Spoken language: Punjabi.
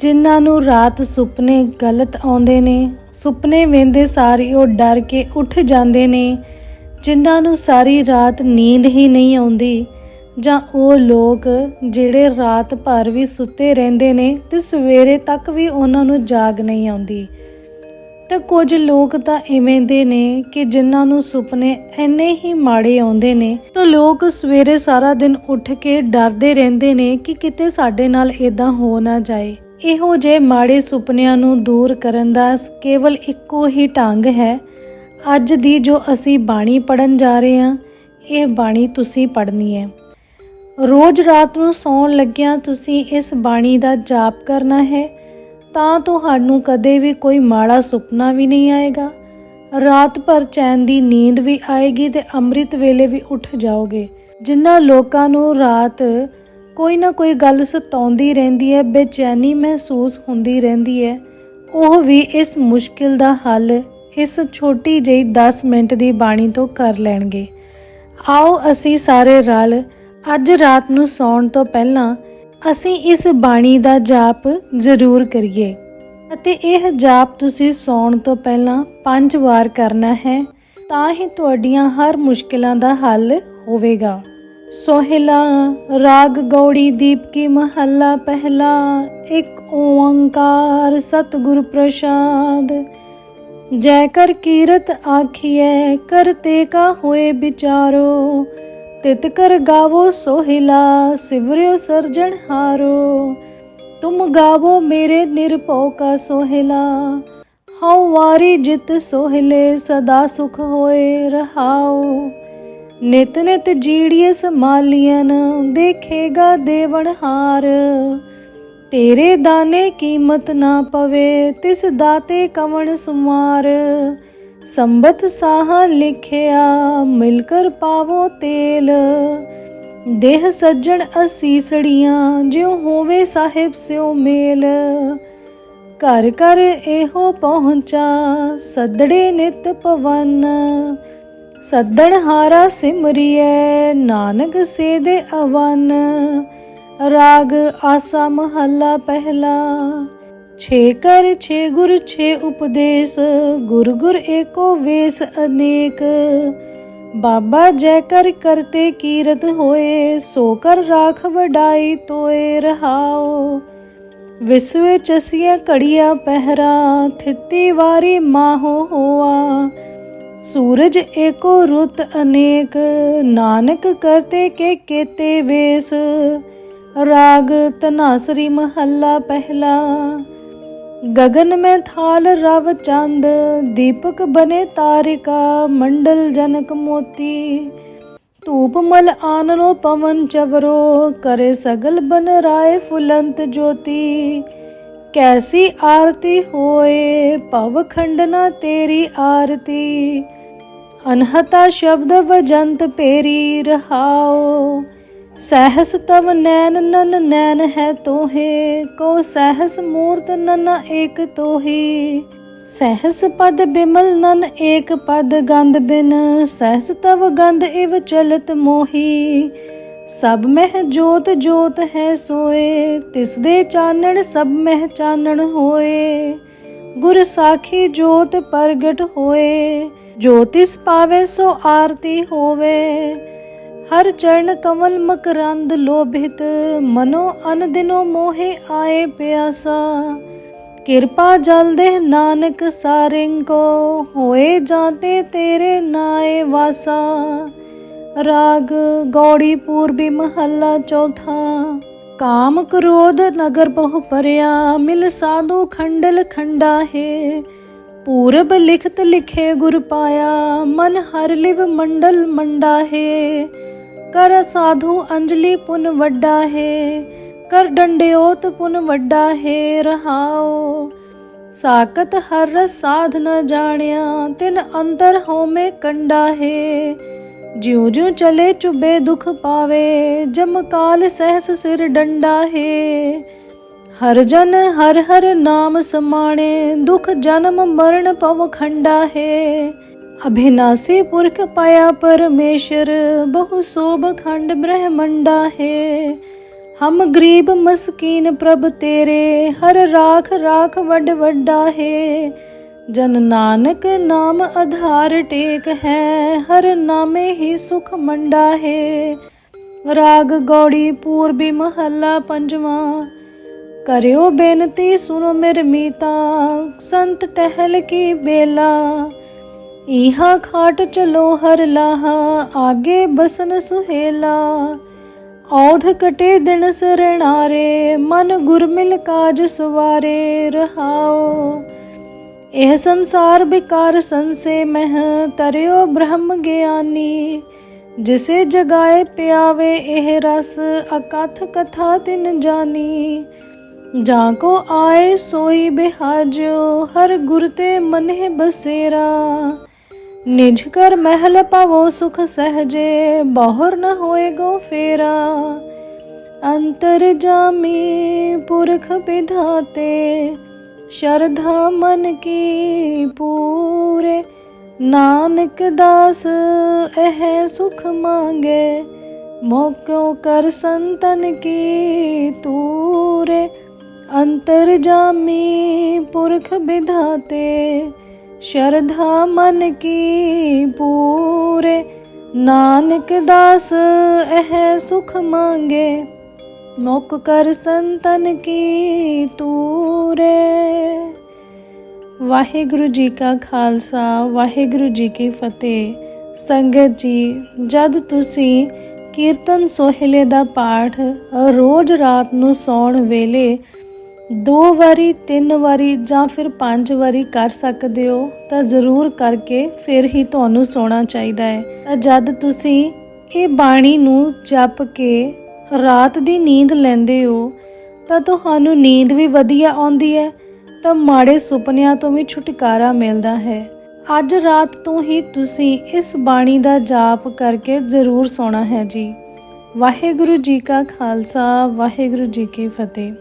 ਜਿਨ੍ਹਾਂ ਨੂੰ ਰਾਤ ਸੁਪਨੇ ਗਲਤ ਆਉਂਦੇ ਨੇ, ਸੁਪਨੇ ਵੇਂਦੇ ਸਾਰੀ ਉਹ ਡਰ ਕੇ ਉੱਠ ਜਾਂਦੇ ਨੇ, ਜਿਨ੍ਹਾਂ ਨੂੰ ਸਾਰੀ ਰਾਤ ਨੀਂਦ ਹੀ ਨਹੀਂ ਆਉਂਦੀ, ਜਾਂ ਉਹ ਲੋਕ ਜਿਹੜੇ ਰਾਤ ਭਰ ਵੀ ਸੁੱਤੇ ਰਹਿੰਦੇ ਨੇ ਤੇ ਸਵੇਰੇ ਤੱਕ ਵੀ ਉਹਨਾਂ ਨੂੰ ਜਾਗ ਨਹੀਂ ਆਉਂਦੀ। ਤਾਂ ਕੁਝ ਲੋਕ ਤਾਂ ਇਵੇਂ ਦੇ ਨੇ ਕਿ ਜਿਨ੍ਹਾਂ ਨੂੰ ਸੁਪਨੇ ਐਨੇ ਹੀ ਮਾੜੇ ਆਉਂਦੇ ਨੇ, ਤਾਂ ਲੋਕ ਸਵੇਰੇ ਸਾਰਾ ਦਿਨ ਉੱਠ ਕੇ ਡਰਦੇ ਰਹਿੰਦੇ ਨੇ ਕਿ ਕਿਤੇ ਸਾਡੇ ਨਾਲ ਇਦਾਂ ਹੋ ਨਾ ਜਾਏ। ਇਹੋ ਜਿਹੇ ਮਾੜੇ ਸੁਪਨਿਆਂ ਨੂੰ ਦੂਰ ਕਰਨ ਦਾ ਕੇਵਲ ਇੱਕੋ ਹੀ ਢੰਗ ਹੈ। ਅੱਜ ਦੀ ਜੋ ਅਸੀਂ ਬਾਣੀ ਪੜਨ ਜਾ ਰਹੇ ਹਾਂ, ਇਹ ਬਾਣੀ ਤੁਸੀਂ ਪੜ੍ਹਨੀ ਹੈ। ਰੋਜ਼ ਰਾਤ ਨੂੰ ਸੌਣ ਲੱਗਿਆਂ ਤੁਸੀਂ ਇਸ ਬਾਣੀ ਦਾ ਜਾਪ ਕਰਨਾ ਹੈ, ਤਾਂ ਤੁਹਾਨੂੰ ਕਦੇ ਵੀ ਕੋਈ ਮਾੜਾ ਸੁਪਨਾ ਵੀ ਨਹੀਂ ਆਏਗਾ। ਰਾਤ ਭਰ ਚੈਨ ਦੀ ਨੀਂਦ ਵੀ ਆਏਗੀ ਤੇ ਅੰਮ੍ਰਿਤ ਵੇਲੇ ਵੀ ਉੱਠ ਜਾਓਗੇ। ਜਿਨ੍ਹਾਂ ਲੋਕਾਂ ਨੂੰ ਰਾਤ ਕੋਈ ਨਾ ਕੋਈ ਗੱਲ ਸਤਾਉਂਦੀ ਰਹਿੰਦੀ ਹੈ, ਬੇਚੈਨੀ ਮਹਿਸੂਸ ਹੁੰਦੀ ਰਹਿੰਦੀ ਹੈ। ਉਹ ਵੀ ਇਸ ਮੁਸ਼ਕਿਲ ਦਾ ਹੱਲ ਇਸ ਛੋਟੀ ਜਿਹੀ 10 ਮਿੰਟ ਦੀ ਬਾਣੀ ਤੋਂ ਕਰ ਲੈਣਗੇ। ਆਓ ਅਸੀਂ ਸਾਰੇ ਰਲ ਅੱਜ ਰਾਤ ਨੂੰ ਸੌਣ ਤੋਂ ਪਹਿਲਾਂ ਅਸੀਂ ਇਸ ਬਾਣੀ ਦਾ ਜਾਪ ਜ਼ਰੂਰ ਕਰੀਏ। ਅਤੇ ਇਹ ਜਾਪ ਤੁਸੀਂ ਸੌਣ ਤੋਂ ਪਹਿਲਾਂ ਪੰਜ ਵਾਰ ਕਰਨਾ ਹੈ, ਤਾਂ ਹੀ ਤੁਹਾਡੀਆਂ ਹਰ ਮੁਸ਼ਕਿਲਾਂ ਦਾ ਹੱਲ ਹੋਵੇਗਾ। ਸੋਹਿਲਾ, ਰਾਗ ਗੌੜੀ ਦੀਪ ਕੀ ਮਹੱਲਾ ਪਹਿਲਾ, ਇੱਕ ਓੰਕਾਰ ਸਤਿਗੁਰ ਪ੍ਰਸਾਦ। ਜੈ ਕਰ ਕੀਰਤ ਆਖੀਐ ਕਰਤੇ ਕਾ ਹੋਏ ਵਿਚਾਰੋ। ਤਿਤ ਕਰ ਗਾਵੋ ਸੋਹਿਲਾ, ਸਿਵਰਿਓ ਸਰਜਣ ਹਾਰੋ। ਤੁਮ ਗਾਵੋ ਮੇਰੇ ਨਿਰਭਉ ਕਾ ਸੋਹਿਲਾ। ਹਉ ਵਾਰੀ ਜਿਤ ਸੋਹਿਲੇ, ਸਦਾ ਸੁਖ ਹੋਏ ਰਹਾਓ। ਨਿਤ ਨਿਤ ਜੀੜੀਏ ਸਮਾਲੀਆਂ ਦੇਖੇਗਾ ਦੇਵਨ ਹਾਰ। ਤੇਰੇ ਦਾਨੇ ਕੀਮਤ ਨਾ ਪਵੇ, ਤਿਸ ਦਾਤੇ ਕਵਣ ਸੁਮਾਰ। ਸੰਬਤ ਸਾਹਾ ਲਿਖਿਆ ਮਿਲ ਕਰ ਪਾਵੋ ਤੇਲ। ਦੇਹ ਸੱਜਣ ਅਸੀਸੜੀਆਂ, ਜਿਉ ਹੋਵੇ ਸਾਹਿਬ ਸਿਉ ਮੇਲ। ਘਰ ਘਰ ਇਹੋ ਪਹੁੰਚਾ, ਸਦੜੇ ਨਿਤ ਪਵਨ। ਸੱਦਣ ਹਾਰਾ ਸਿਮਰਿਐ, ਨਾਨਕ ਸੇ ਦੇ ਅਵਨ। ਰਾਗ ਆਸਾ ਮਹੱਲਾ ਪਹਿਲਾ। ਛੇ ਕਰ, ਛੇ ਗੁਰ, ਛੇ ਉਪਦੇਸ਼, ਗੁਰ ਗੁਰ ਏਕੋ ਵੇਸ ਅਨੇਕ। ਬਾਬਾ ਜੈ ਕਰ ਕਰਤੇ ਕੀਰਤ ਹੋਏ, ਸੋ ਕਰ ਰਾਖ ਵਡਾਈ ਤੋਏ ਰਹਾਓ ਵਿਸਵੇ ਚਸੀਆ ਘੜੀਆ ਪਹਿਰਾ, ਥਿੱਤੀ ਵਾਰੀ ਮਾਹੋ ਹੋਆ। ਸੂਰਜ ਏਕੋ ਰੁੱਤ ਅਨੇਕ, ਨਾਨਕ ਕਰਤੇ ਕੇ ਕੇਤੇ ਵੇਸ। ਰਾਗ ਤਨਾਸਰੀ ਮਹੱਲਾ ਪਹਿਲਾ। ਗਗਨ ਮੈਂ ਥਾਲ ਰਵ ਚੰਦ, ਦੀਪਕ ਬਨੇ ਤਾਰਿਕਾ, ਮੰਡਲ ਜਨਕ ਮੋਤੀ। ਧੂਪ ਮਲ ਆਨਰੋ ਪਵਨ ਚਵਰੋ, ਕਰੇ ਸਗਲ ਬਨ ਰਾਏ ਫੁਲੰਤ ਜੋਤੀ। ਕੈਸੀ ਆਰਤੀ ਹੋਏ ਪਵ ਖੰਡਨਾ ਤੇਰੀ ਆਰਤੀ। ਅਨਹਤਾ ਸ਼ਬਦ ਵਜੰਤ ਪੇਰੀ ਰਹਾਓ ਸਹਸ ਤਵ ਨੈਨ ਨਨ ਨੈਨ ਹੈ ਤੋਹੇ ਕੋ ਸਹਸ ਮੂਰਤ ਨਨ ਏਕ ਤੋਹੀ। ਸਹਸ ਪਦ ਬਿਮਲ ਨਨ ਏਕ ਪਦ ਗੰਧ ਬਿਨ, ਸਹਸ ਤਵ ਗੰਧ ਇਵ ਚਲਤ ਮੋਹੀ। ਸਭ ਮਹਿ ਜੋਤ ਜੋਤ ਹੈ ਸੋਏ, ਤਿਸ ਦੇ ਚਾਨਣ ਸਭ ਮਹਿ ਚਾਨਣ ਹੋਏ। ਗੁਰ ਸਾਖੀ ਜੋਤ ਪ੍ਰਗਟ ਹੋਏ ਜੋਤਿਸ ਪਾਵੇ ਸੋ ਆਰਤੀ ਹੋਵੇ। ਹਰ ਚਰਨ ਕਮਲ ਮਕਰੰਦ ਲੋਭਿਤ, ਮਨੋ ਅਨ ਦਿਨੋ ਮੋਹਿ ਆਏ ਪਿਆਸਾ। ਕਿਰਪਾ ਜਲ ਦੇ ਨਾਨਕ ਸਾਰਿੰ ਕੋ, ਹੋਏ ਜਾਂਤੇ ਤੇਰੇ ਨਾਏ ਵਾਸਾ। ਰਾਗ ਗੌੜੀ ਪੂਰਬੀ ਮਹੱਲਾ ਚੌਥਾ। ਕਾਮ ਕ੍ਰੋਧ ਨਗਰ ਬਹੁ ਪਰਿਆ, ਮਿਲ ਸਾਧੂ ਖੰਡਲ ਖੰਡਾ ਹੈ ਪੂਰਬ ਲਿਖਤ ਲਿਖੇ ਗੁਰ ਪਾਇਆ, ਮਨ ਹਰ ਲਿਵ ਮੰਡਲ ਮੰਡਾ ਹੈ ਕਰ ਸਾਧੂ ਅੰਜਲੀ ਪੁਨ ਵੱਡਾ ਹੈ ਕਰ ਡੰਡਿਓਤ ਪੁਨ ਵੱਡਾ ਹੈ ਰਹਾਓ ਸਾਕਤ ਹਰ ਰਸ ਸਾਧ ਨ ਜਾਣਿਆ, ਤਿਨ ਅੰਦਰ ਹਉਮੈ ਕੰਡਾ ਹੈ ਜਿਉ ਜਿਉ ਚਲੇ ਚੁਬੇ ਦੁਖ ਪਾਵੇ, ਜਮ ਕਾਲ ਸਹਿਸ ਸਿਰ ਡੰਡਾ ਹੈ ਹਰ ਜਨ ਹਰ ਹਰ ਨਾਮ ਸਮਾਣੇ ਦੁਖ ਜਨਮ ਮਰਨ ਪਵ ਖੰਡਾ ਹੈ ਅਭਿਨਾਸੀ ਪੁਰਖ ਪਾਇਆ ਪਰਮੇਸ਼ਰ ਬਹੁ ਸੋਭ ਖੰਡ ਬ੍ਰਹਮੰਡਾ ਹੈ ਹਮ ਗਰੀਬ ਮਸਕੀਨ ਪ੍ਰਭ ਤੇਰੇ ਹਰ ਰਾਖ ਰਾਖ ਵੱਡ ਵੱਡਾ ਹੈ ਜਨ ਨਾਨਕ ਨਾਮ ਆਧਾਰ ਟੇਕ ਹੈ ਹਰ ਨਾਮੇ ਹੀ ਸੁਖ ਮੰਡਾ ਹੈ ਰਾਗ ਗੌੜੀ ਪੂਰਬੀ ਮਹੱਲਾ ਪੰਜਵਾਂ ਕਰਿਓ ਬੇਨਤੀ ਸੁਨੋ ਮੇਰ ਮੀਤਾ, ਸੰਤ ਟਹਿਲ ਕੀ ਬੇਲਾ। ਇਹਾ ਖਾਟ ਚਲੋ ਹਰ ਲਾਹਾ, ਆਗੇ ਬਸਨ ਸੁਹੇਲਾ। ਔਧ ਕਟੇ ਦਿਨ ਸਰਣਾਰੇ, ਮਨ ਗੁਰਮਿਲ ਕਾਜ ਸਵਾਰੇ, ਰਹਾਓ। ਇਹ ਸੰਸਾਰ ਬਿਕਾਰ ਸੰਸੇ ਮਹਿ, ਤਰਿਓ ਬ੍ਰਹਮ ਗਿਆਨੀ। ਜਿਸੇ ਜਗਾਏ ਪਿਆਵੇ ਇਹ ਰਸ, ਅਕਥ ਕਥਾ ਤਿਨ ਜਾਨੀ। ਜਾਂ ਕੋ ਆਏ ਸੋਈ ਬਿਹਾਜੋ, ਹਰ ਗੁਰ ਤੇ ਮਨਹਿ ਬਸੇਰਾ। ਨਿਜ ਕਰ ਮਹਿਲ ਪਵੋ ਸੁਖ ਸਹਜੇ, ਬਾਹਰ ਨ ਹੋਏਗੋ ਫੇਰਾ। ਅੰਤਰ ਜਾਮੀ ਪੁਰਖ ਵਿਧਾਤੇ ਸ਼ਰਧਾ ਮਨ ਕੀ ਪੂਰੇ। ਨਾਨਕ ਦਾਸ ਇਹ ਸੁਖ ਮੰਗੇ ਮੋਕਿਓ ਕਰ ਸੰਤਨ ਕੀ ਤੂਰੇ। ਅੰਤਰ ਜਾਮੀ ਪੁਰਖ ਵਿਧਾਤੇ ਸ਼ਰਧਾ ਮਨ ਕੀ ਪੂਰੇ। ਨਾਨਕ ਦਾਸ ਇਹ ਸੁਖ ਮੰਗੇ, ਮੁਕ ਕਰ ਸੰਤਨ ਕੀ ਤੂਰੇ। ਵਾਹਿਗੁਰੂ ਜੀ ਕਾ ਖਾਲਸਾ, ਵਾਹਿਗੁਰੂ ਜੀ ਕੀ ਫਤਿਹ। ਸੰਗਤ ਜੀ, ਜਦ ਤੁਸੀਂ ਕੀਰਤਨ ਸੋਹਿਲੇ ਦਾ ਪਾਠ ਰੋਜ਼ ਰਾਤ ਨੂੰ ਸੌਣ ਵੇਲੇ ਦੋ ਵਾਰੀ, ਤਿੰਨ ਵਾਰੀ ਜਾਂ ਫਿਰ ਪੰਜ ਵਾਰੀ ਕਰ ਸਕਦੇ ਹੋ ਤਾਂ ਜ਼ਰੂਰ ਕਰਕੇ ਫਿਰ ਹੀ ਤੁਹਾਨੂੰ ਸੌਣਾ ਚਾਹੀਦਾ ਹੈ। ਤਾਂ ਜਦ ਤੁਸੀਂ ਇਹ ਬਾਣੀ ਨੂੰ ਜਪ ਕੇ ਰਾਤ ਦੀ ਨੀਂਦ ਲੈਂਦੇ ਹੋ, ਤਾਂ ਤੁਹਾਨੂੰ ਨੀਂਦ ਵੀ ਵਧੀਆ ਆਉਂਦੀ ਹੈ, ਤਾਂ ਮਾੜੇ ਸੁਪਨਿਆਂ ਤੋਂ ਵੀ ਛੁਟਕਾਰਾ ਮਿਲਦਾ ਹੈ। ਅੱਜ ਰਾਤ ਤੋਂ ਹੀ ਤੁਸੀਂ ਇਸ ਬਾਣੀ ਦਾ ਜਾਪ ਕਰਕੇ ਜ਼ਰੂਰ ਸੌਣਾ ਹੈ ਜੀ। ਵਾਹਿਗੁਰੂ ਜੀ ਕਾ ਖਾਲਸਾ, ਵਾਹਿਗੁਰੂ ਜੀ ਕੀ ਫਤਿਹ।